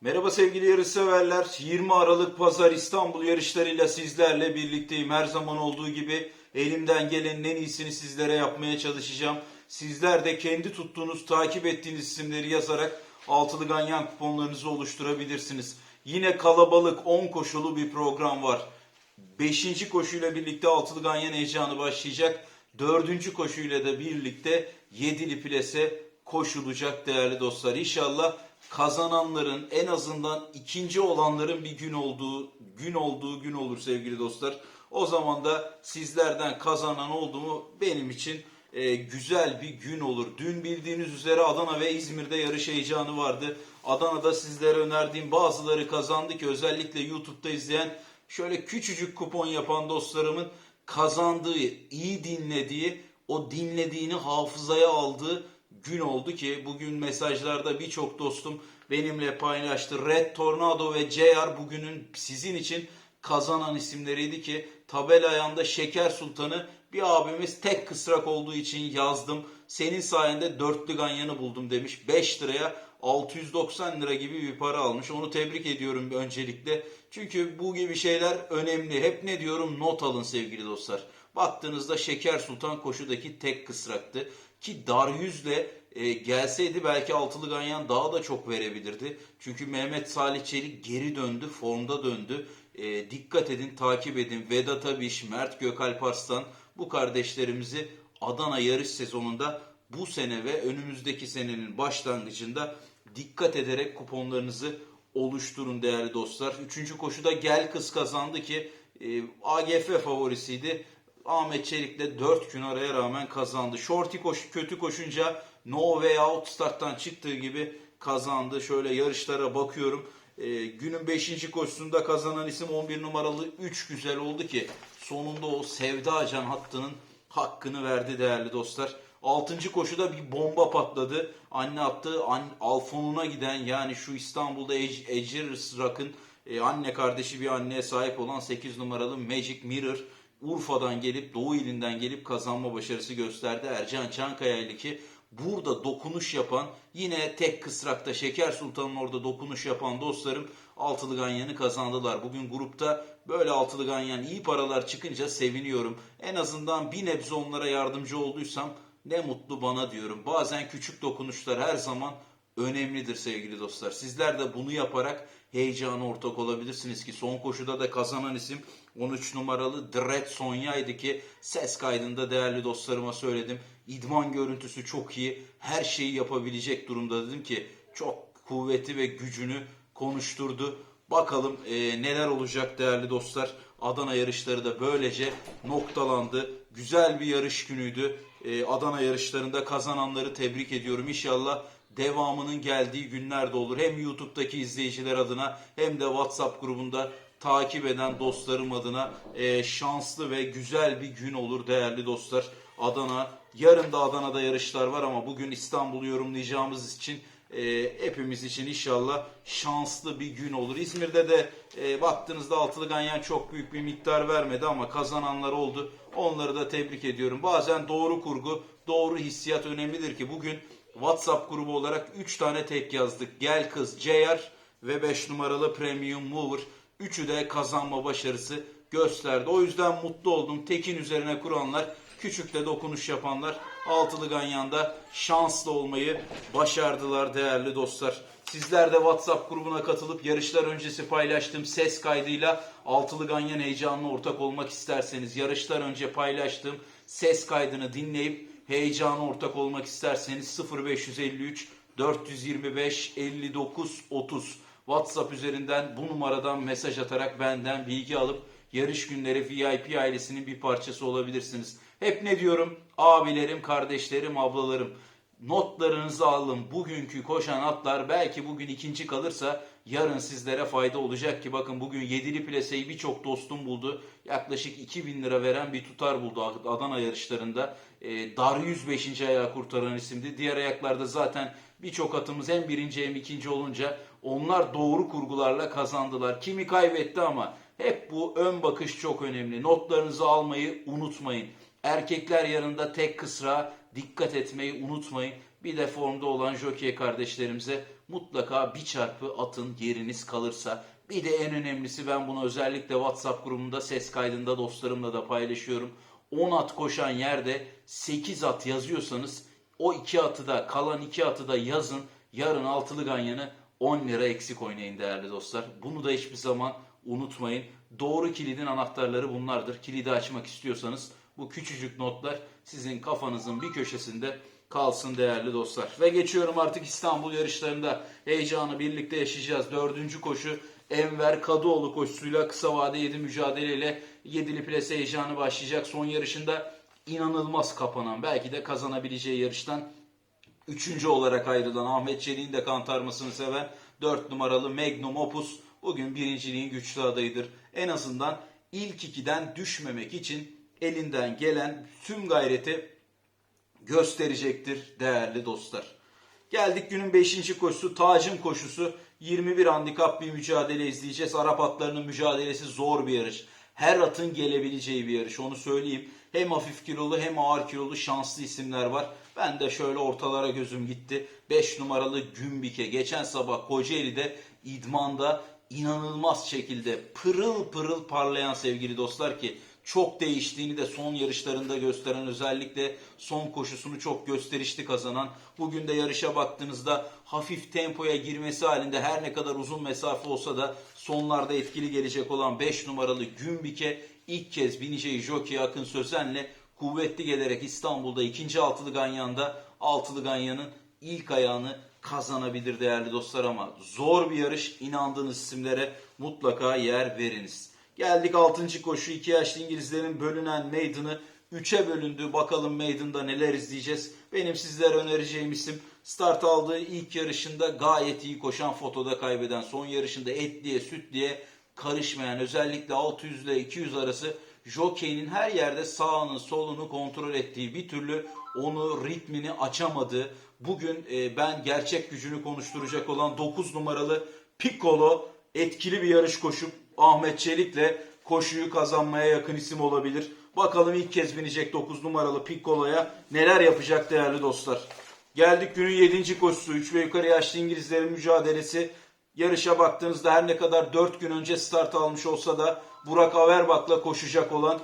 Merhaba sevgili yarış severler. 20 Aralık Pazar İstanbul yarışlarıyla sizlerle birlikteyim. Her zaman olduğu gibi elimden gelenin en iyisini sizlere yapmaya çalışacağım. Sizler de kendi tuttuğunuz, takip ettiğiniz isimleri yazarak altılı ganyan kuponlarınızı oluşturabilirsiniz. Yine kalabalık 10 koşulu bir program var. 5. koşuyla birlikte altılı ganyan heyecanı başlayacak. 4. koşuyla da birlikte 7'li plase koşulacak değerli dostlar. İnşallah kazananların en azından ikinci olanların bir gün olduğu gün olduğu gün olur sevgili dostlar. O zaman da sizlerden kazanan oldu mu benim için e, güzel bir gün olur. Dün bildiğiniz üzere Adana ve İzmir'de yarış heyecanı vardı. Adana'da sizlere önerdiğim bazıları kazandı ki özellikle YouTube'da izleyen şöyle küçücük kupon yapan dostlarımın kazandığı, iyi dinlediği, o dinlediğini hafızaya aldığı gün oldu ki bugün mesajlarda birçok dostum benimle paylaştı. Red Tornado ve JR bugünün sizin için kazanan isimleriydi ki tabela ayağında Şeker Sultan'ı bir abimiz tek kısrak olduğu için yazdım. Senin sayende dörtlü ganyanı buldum demiş. 5 liraya 690 lira gibi bir para almış. Onu tebrik ediyorum öncelikle. Çünkü bu gibi şeyler önemli. Hep ne diyorum not alın sevgili dostlar. Baktığınızda Şeker Sultan koşudaki tek kısraktı. Ki Daryüz'le e, gelseydi belki altılı ganyan daha da çok verebilirdi. Çünkü Mehmet Salih Çelik geri döndü, formda döndü. E, dikkat edin, takip edin. Vedat Abiş, Mert Gökalp Arslan bu kardeşlerimizi Adana yarış sezonunda bu sene ve önümüzdeki senenin başlangıcında dikkat ederek kuponlarınızı oluşturun değerli dostlar. Üçüncü koşuda Gel Kız kazandı ki e, AGF favorisiydi. Ahmet Çelik'le 4 gün araya rağmen kazandı. Shorty koş, kötü koşunca no way out starttan çıktığı gibi kazandı. Şöyle yarışlara bakıyorum. Ee, günün 5. koşusunda kazanan isim 11 numaralı 3 güzel oldu ki sonunda o Sevda Acan hattının hakkını verdi değerli dostlar. 6. koşuda bir bomba patladı. Anne attı. An, Alfonuna giden yani şu İstanbul'da Ec- Ecir e, anne kardeşi bir anneye sahip olan 8 numaralı Magic Mirror Urfa'dan gelip Doğu ilinden gelip kazanma başarısı gösterdi. Ercan Çankaya'ylı ki burada dokunuş yapan yine tek kısrakta Şeker Sultan'ın orada dokunuş yapan dostlarım altılı ganyanı kazandılar. Bugün grupta böyle altılı ganyan iyi paralar çıkınca seviniyorum. En azından bir nebze onlara yardımcı olduysam ne mutlu bana diyorum. Bazen küçük dokunuşlar her zaman önemlidir sevgili dostlar. Sizler de bunu yaparak heyecana ortak olabilirsiniz ki son koşuda da kazanan isim 13 numaralı Dread Sonya'ydı ki ses kaydında değerli dostlarıma söyledim. İdman görüntüsü çok iyi. Her şeyi yapabilecek durumda dedim ki çok kuvveti ve gücünü konuşturdu. Bakalım e, neler olacak değerli dostlar. Adana yarışları da böylece noktalandı. Güzel bir yarış günüydü. E, Adana yarışlarında kazananları tebrik ediyorum. İnşallah devamının geldiği günler de olur. Hem YouTube'daki izleyiciler adına hem de WhatsApp grubunda takip eden dostlarım adına e, şanslı ve güzel bir gün olur değerli dostlar. Adana, yarın da Adana'da yarışlar var ama bugün İstanbul'u yorumlayacağımız için e, hepimiz için inşallah şanslı bir gün olur. İzmir'de de e, baktığınızda altılı ganyan çok büyük bir miktar vermedi ama kazananlar oldu. Onları da tebrik ediyorum. Bazen doğru kurgu, doğru hissiyat önemlidir ki bugün WhatsApp grubu olarak 3 tane tek yazdık. Gel kız JR ve 5 numaralı Premium Mover. Üçü de kazanma başarısı gösterdi. O yüzden mutlu oldum. Tekin üzerine kuranlar, küçükte dokunuş yapanlar altılı ganyanda şanslı olmayı başardılar değerli dostlar. Sizler de WhatsApp grubuna katılıp yarışlar öncesi paylaştığım ses kaydıyla altılı ganyan heyecanına ortak olmak isterseniz yarışlar önce paylaştığım ses kaydını dinleyip heyecana ortak olmak isterseniz 0553 425 59 30 WhatsApp üzerinden bu numaradan mesaj atarak benden bilgi alıp yarış günleri VIP ailesinin bir parçası olabilirsiniz. Hep ne diyorum? Abilerim, kardeşlerim, ablalarım. Notlarınızı alın. Bugünkü koşan atlar belki bugün ikinci kalırsa yarın sizlere fayda olacak ki bakın bugün yedili plaseyi birçok dostum buldu. Yaklaşık 2000 lira veren bir tutar buldu Adana yarışlarında. E, dar 105. ayağı kurtaran isimdi. Diğer ayaklarda zaten birçok atımız hem birinci hem ikinci olunca onlar doğru kurgularla kazandılar. Kimi kaybetti ama hep bu ön bakış çok önemli. Notlarınızı almayı unutmayın. Erkekler yanında tek kısra dikkat etmeyi unutmayın. Bir de formda olan jockey kardeşlerimize mutlaka bir çarpı atın yeriniz kalırsa. Bir de en önemlisi ben bunu özellikle WhatsApp grubunda ses kaydında dostlarımla da paylaşıyorum. 10 at koşan yerde 8 at yazıyorsanız o 2 atı da kalan 2 atı da yazın. Yarın altılı ganyanı 10 lira eksik oynayın değerli dostlar. Bunu da hiçbir zaman unutmayın. Doğru kilidin anahtarları bunlardır. Kilidi açmak istiyorsanız bu küçücük notlar sizin kafanızın bir köşesinde kalsın değerli dostlar. Ve geçiyorum artık İstanbul yarışlarında heyecanı birlikte yaşayacağız. Dördüncü koşu Enver Kadıoğlu koşusuyla kısa vade 7 mücadeleyle 7'li plase heyecanı başlayacak. Son yarışında inanılmaz kapanan belki de kazanabileceği yarıştan Üçüncü olarak ayrılan Ahmet Çelik'in de kantarmasını seven 4 numaralı Magnum Opus bugün birinciliğin güçlü adayıdır. En azından ilk ikiden düşmemek için elinden gelen tüm gayreti gösterecektir değerli dostlar. Geldik günün 5. koşusu Tacın koşusu. 21 handikap bir mücadele izleyeceğiz. Arap atlarının mücadelesi zor bir yarış. Her atın gelebileceği bir yarış onu söyleyeyim. Hem hafif kilolu hem ağır kilolu şanslı isimler var. Ben de şöyle ortalara gözüm gitti. 5 numaralı Gümbike geçen sabah Kocaeli'de idmanda inanılmaz şekilde pırıl pırıl parlayan sevgili dostlar ki çok değiştiğini de son yarışlarında gösteren özellikle son koşusunu çok gösterişli kazanan bugün de yarışa baktığınızda hafif tempoya girmesi halinde her ne kadar uzun mesafe olsa da sonlarda etkili gelecek olan 5 numaralı Gümbike ilk kez bineceği jockey Akın Sözen'le kuvvetli gelerek İstanbul'da ikinci altılı ganyanda altılı ganyanın ilk ayağını kazanabilir değerli dostlar ama zor bir yarış inandığınız isimlere mutlaka yer veriniz. Geldik 6. koşu 2 yaşlı İngilizlerin bölünen meydanı 3'e bölündü. Bakalım meydanda neler izleyeceğiz. Benim sizlere önereceğim isim start aldığı ilk yarışında gayet iyi koşan fotoda kaybeden son yarışında etliye sütliye karışmayan özellikle 600 ile 200 arası jokeyinin her yerde sağını solunu kontrol ettiği bir türlü onu ritmini açamadığı bugün e, ben gerçek gücünü konuşturacak olan 9 numaralı Piccolo etkili bir yarış koşup Ahmet Çelik'le koşuyu kazanmaya yakın isim olabilir. Bakalım ilk kez binecek 9 numaralı Piccolo'ya neler yapacak değerli dostlar. Geldik günün 7. koşusu. 3 ve yukarı yaşlı İngilizlerin mücadelesi. Yarışa baktığınızda her ne kadar 4 gün önce start almış olsa da Burak Averbak'la koşacak olan,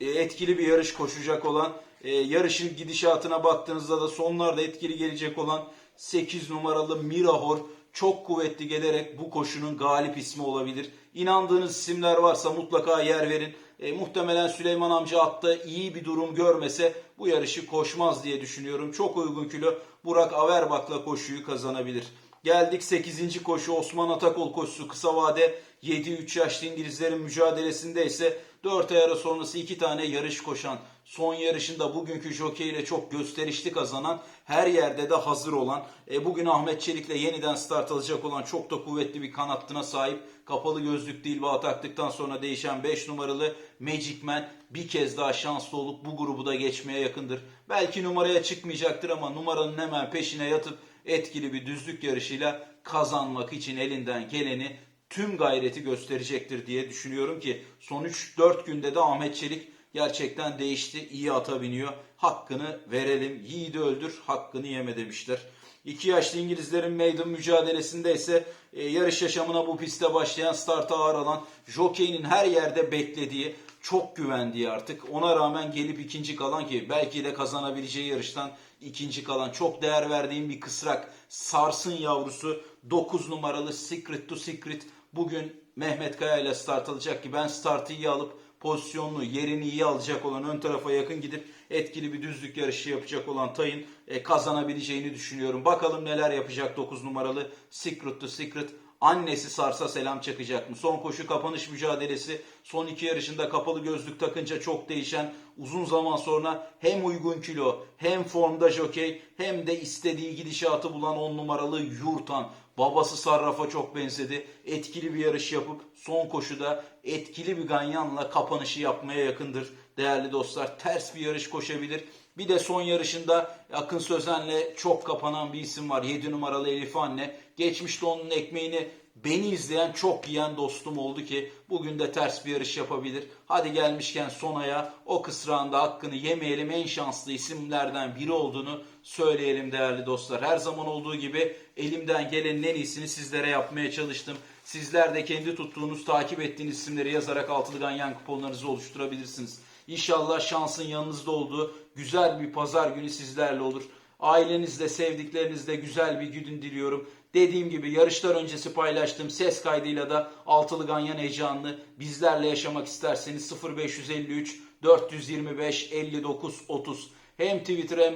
e, etkili bir yarış koşacak olan, e, yarışın gidişatına baktığınızda da sonlarda etkili gelecek olan 8 numaralı Mirahor çok kuvvetli gelerek bu koşunun galip ismi olabilir. İnandığınız isimler varsa mutlaka yer verin. E, muhtemelen Süleyman amca atta iyi bir durum görmese bu yarışı koşmaz diye düşünüyorum. Çok uygun kilo Burak Averbak'la koşuyu kazanabilir. Geldik 8. koşu Osman Atakol koşusu kısa vade 7-3 yaşlı İngilizlerin mücadelesinde ise 4 ay ara sonrası 2 tane yarış koşan son yarışında bugünkü jockey ile çok gösterişli kazanan her yerde de hazır olan e, bugün Ahmet Çelik'le yeniden start alacak olan çok da kuvvetli bir kanattına sahip kapalı gözlük dilbağı taktıktan sonra değişen 5 numaralı Magic Man bir kez daha şanslı olup bu grubu da geçmeye yakındır. Belki numaraya çıkmayacaktır ama numaranın hemen peşine yatıp etkili bir düzlük yarışıyla kazanmak için elinden geleni tüm gayreti gösterecektir diye düşünüyorum ki son 3-4 günde de Ahmet Çelik gerçekten değişti. iyi ata biniyor. Hakkını verelim. Yiğidi öldür, hakkını yeme demişler. İki yaşlı İngilizlerin meydan mücadelesinde ise e, yarış yaşamına bu pistte başlayan starta ağır alan jokeyinin her yerde beklediği çok güvendiği artık ona rağmen gelip ikinci kalan ki belki de kazanabileceği yarıştan ikinci kalan çok değer verdiğim bir kısrak Sarsın yavrusu 9 numaralı Secret to Secret bugün Mehmet Kaya ile start alacak ki ben startı iyi alıp pozisyonlu yerini iyi alacak olan ön tarafa yakın gidip etkili bir düzlük yarışı yapacak olan Tay'ın e, kazanabileceğini düşünüyorum. Bakalım neler yapacak 9 numaralı Secret to Secret. Annesi Sars'a selam çakacak mı? Son koşu kapanış mücadelesi. Son iki yarışında kapalı gözlük takınca çok değişen uzun zaman sonra hem uygun kilo hem formda jokey hem de istediği gidişatı bulan 10 numaralı Yurtan. Babası Sarraf'a çok benzedi. Etkili bir yarış yapıp son koşuda etkili bir ganyanla kapanışı yapmaya yakındır. Değerli dostlar ters bir yarış koşabilir. Bir de son yarışında Akın Sözen'le çok kapanan bir isim var. 7 numaralı Elif Anne. Geçmişte onun ekmeğini beni izleyen çok yiyen dostum oldu ki bugün de ters bir yarış yapabilir. Hadi gelmişken Sona'ya o kısrağında hakkını yemeyelim en şanslı isimlerden biri olduğunu söyleyelim değerli dostlar. Her zaman olduğu gibi elimden gelenin en iyisini sizlere yapmaya çalıştım. Sizler de kendi tuttuğunuz, takip ettiğiniz isimleri yazarak altılı ganyan kuponlarınızı oluşturabilirsiniz. İnşallah şansın yanınızda olduğu güzel bir pazar günü sizlerle olur. Ailenizle, sevdiklerinizle güzel bir gün diliyorum. Dediğim gibi yarışlar öncesi paylaştığım ses kaydıyla da altılı ganyan heyecanını bizlerle yaşamak isterseniz 0553 425 59 30 hem Twitter hem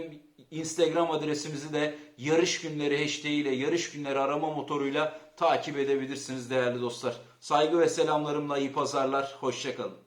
Instagram adresimizi de yarış günleri hashtag ile yarış günleri arama motoruyla takip edebilirsiniz değerli dostlar. Saygı ve selamlarımla iyi pazarlar. Hoşçakalın.